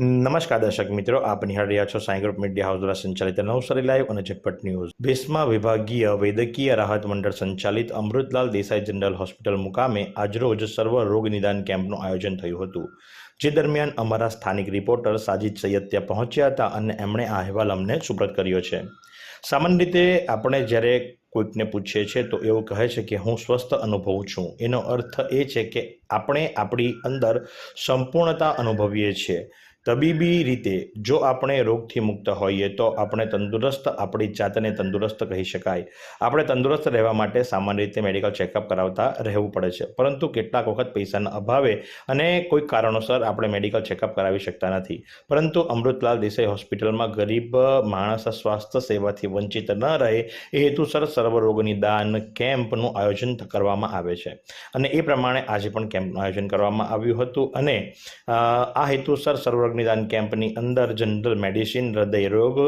નમસ્કાર દર્શક મિત્રો, આપ નિહાળી રહ્યા છો સાંઈ ગ્રુપ મીડિયા હાઉસ દ્વારા સંચાલિત નવસારી લાઈવ અને ઝટપટ ન્યૂઝ. ભીસમાં વિભાગીય વૈદ્યકીય રાહત મંડળ સંચાલિત અમૃતલાલ દેસાઈ જનરલ હોસ્પિટલ મુકામે આજરોજ સર્વ રોગ નિદાન કેમ્પનું આયોજન થયું હતું, જે દરમિયાન અમારા સ્થાનિક રિપોર્ટર સાજિદ સૈયદ ત્યાં પહોંચ્યા હતા અને એમણે આ અહેવાલ અમને સુપ્રત કર્યો છે. સામાન્ય રીતે આપણે જ્યારે કોઈકને પૂછીએ છીએ તો એવું કહે છે કે હું સ્વસ્થ અનુભવું છું. એનો અર્થ એ છે કે આપણે આપણી અંદર સંપૂર્ણતા અનુભવીએ છીએ. તબીબી રીતે જો આપણે રોગથી મુક્ત હોઈએ તો આપણે તંદુરસ્ત, આપણી જાતને તંદુરસ્ત કહી શકાય. આપણે તંદુરસ્ત રહેવા માટે સામાન્ય રીતે મેડિકલ ચેકઅપ કરાવતા રહેવું પડે છે. પરંતુ કેટલાક વખત પૈસાના અભાવે અને કોઈ કારણોસર આપણે મેડિકલ ચેકઅપ કરાવી શકતા નથી. પરંતુ અમૃતલાલ દેસાઈ હોસ્પિટલમાં ગરીબ માણસ સ્વાસ્થ્ય સેવાથી વંચિત ન રહે એ હેતુસર સર્વરોગની દાન કેમ્પનું આયોજન કરવામાં આવે છે. અને એ પ્રમાણે આજે પણ કેમ્પનું આયોજન કરવામાં આવ્યું હતું અને આ હેતુસર નિદાન કેમ્પની અંદર જનરલ મેડિસિન, હૃદય રોગ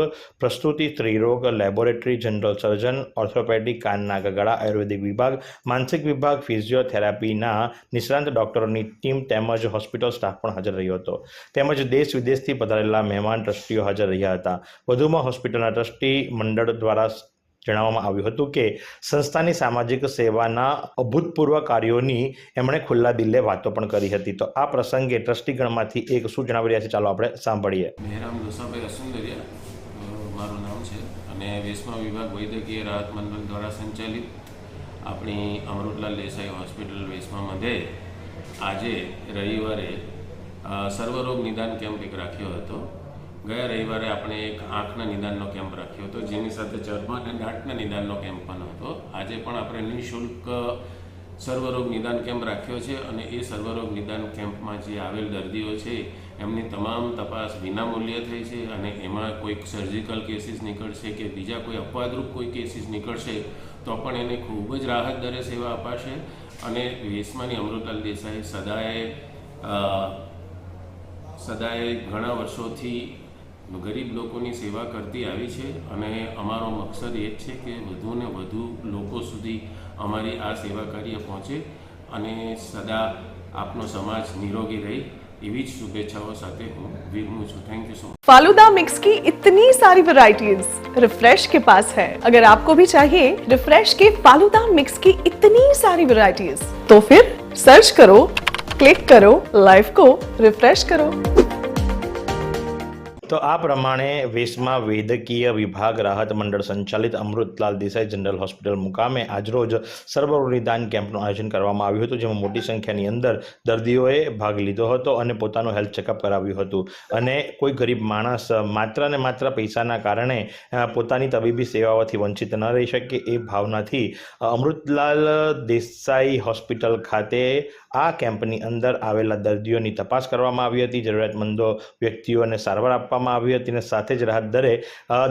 પ્રસ્તુતિ સ્ત્રીરોગ, લેબોરેટરી જનરલ સર્જન, ઓર્થોપેડિક, કાનના ગગડા, આયુર્વેદિક વિભાગ, માનસિક વિભાગ, ફિઝિયોથેરાપીના નિષ્ણાંત ડોક્ટરોની ટીમ તેમજ હોસ્પિટલ સ્ટાફ પણ હાજર રહ્યો હતો. તેમજ દેશ વિદેશથી પધારેલા મહેમાન ટ્રસ્ટીઓ હાજર રહ્યા હતા. વધુમાં હોસ્પિટલના ટ્રસ્ટી મંડળ દ્વારા જણાવવામાં આવ્યું હતું કે સંસ્થાની સામાજિક સેવાના અભૂતપૂર્વ કાર્યોની એમણે ખુલ્લા દિલે વાતો પણ કરી હતી. તો આ પ્રસંગે ટ્રસ્ટીગણમાંથી એક શું જણાવી રહ્યા છે? ચાલો આપણે સાંભળીએ. મહેરામ દોસાભાઈ અસુંદરિયા મારું નામ છે અને વેસ્મા વિભાગ વૈદ્યકીય રાહત મંડળ દ્વારા સંચાલિત આપણી અમૃતલાલ દેસાઈ હોસ્પિટલ વેસ્મા મધ્યે આજે રવિવારે સર્વરોગ નિદાન કેમ્પ એક રાખ્યો હતો. ગયા રવિવારે આપણે એક આંખના નિદાનનો કેમ્પ રાખ્યો હતો, જેની સાથે ચર્મા અને દાંતના નિદાનનો કેમ્પ પણ હતો. આજે પણ આપણે નિઃશુલ્ક સર્વરોગ નિદાન કેમ્પ રાખ્યો છે અને એ સર્વરોગ નિદાન કેમ્પમાં જે આવેલ દર્દીઓ છે, એમની તમામ તપાસ વિનામૂલ્યે થઈ છે અને એમાં કોઈક સર્જિકલ કેસીસ નીકળશે કે બીજા કોઈ અપવાદરૂપ કોઈ કેસીસ નીકળશે, તો પણ એને ખૂબ જ રાહત દરે સેવા અપાશે. અને વેસમાની અમૃતલાલ દેસાઈ સદાએ સદાય ઘણા વર્ષોથી ગરીબ લોકોની સેવા કરતી આવી છે અને અમારો મકસદ એ જ છે કે વધુ ને વધુ લોકો સુધી અમારી આ સેવા કાર્ય પહોંચે અને સદા આપનો સમાજ નિરોગી રહે એવી જ શુભેચ્છાઓ સાથે હું વિરમું છું thank you so much falooda mix की इतनी सारी वैरायटीज रिफ्रेश के पास है अगर आपको भी चाहिए रिफ्रेश के फालूदा मिक्स की इतनी सारी वैरायटीज तो फिर सर्च करो क्लिक करो लाइफ को रिफ्रेश करो તો આ પ્રમાણે વેશમાં વૈદ્યકીય વિભાગ, રાહત મંડળ સંચાલિત અમૃતલાલ દેસાઈ જનરલ હોસ્પિટલ મુકામે આજરોજ સર્વરોગ નિદાન કેમ્પનું આયોજન કરવામાં આવ્યું હતું, જેમાં મોટી સંખ્યાની અંદર દર્દીઓએ ભાગ લીધો હતો અને પોતાનું હેલ્થ ચેકઅપ કરાવ્યું હતું. અને કોઈ ગરીબ માણસ માત્ર ને માત્ર પૈસાના કારણે પોતાની તબીબી સેવાઓથી વંચિત ન રહી શકે એ ભાવનાથી અમૃતલાલ દેસાઈ હોસ્પિટલ ખાતે આ કેમ્પની અંદર આવેલા દર્દીઓની તપાસ કરવામાં આવી હતી. જરૂરિયાતમંદો વ્યક્તિઓને સારવાર આપવામાં આવી હતી અને સાથે જ રાહત દરે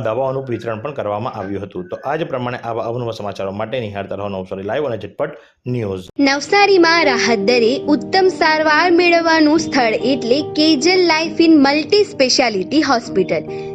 દવાઓનું વિતરણ પણ કરવામાં આવ્યું હતું. તો આજ પ્રમાણે આવા અવનવા સમાચારો માટે નિહાળતા રહો નવસારી લાઈવ અને ઝટપટ ન્યૂઝ. નવસારીમાં રાહત દરે ઉત્તમ સારવાર મેળવવાનું સ્થળ એટલે Kejal life in multi speciality hospital.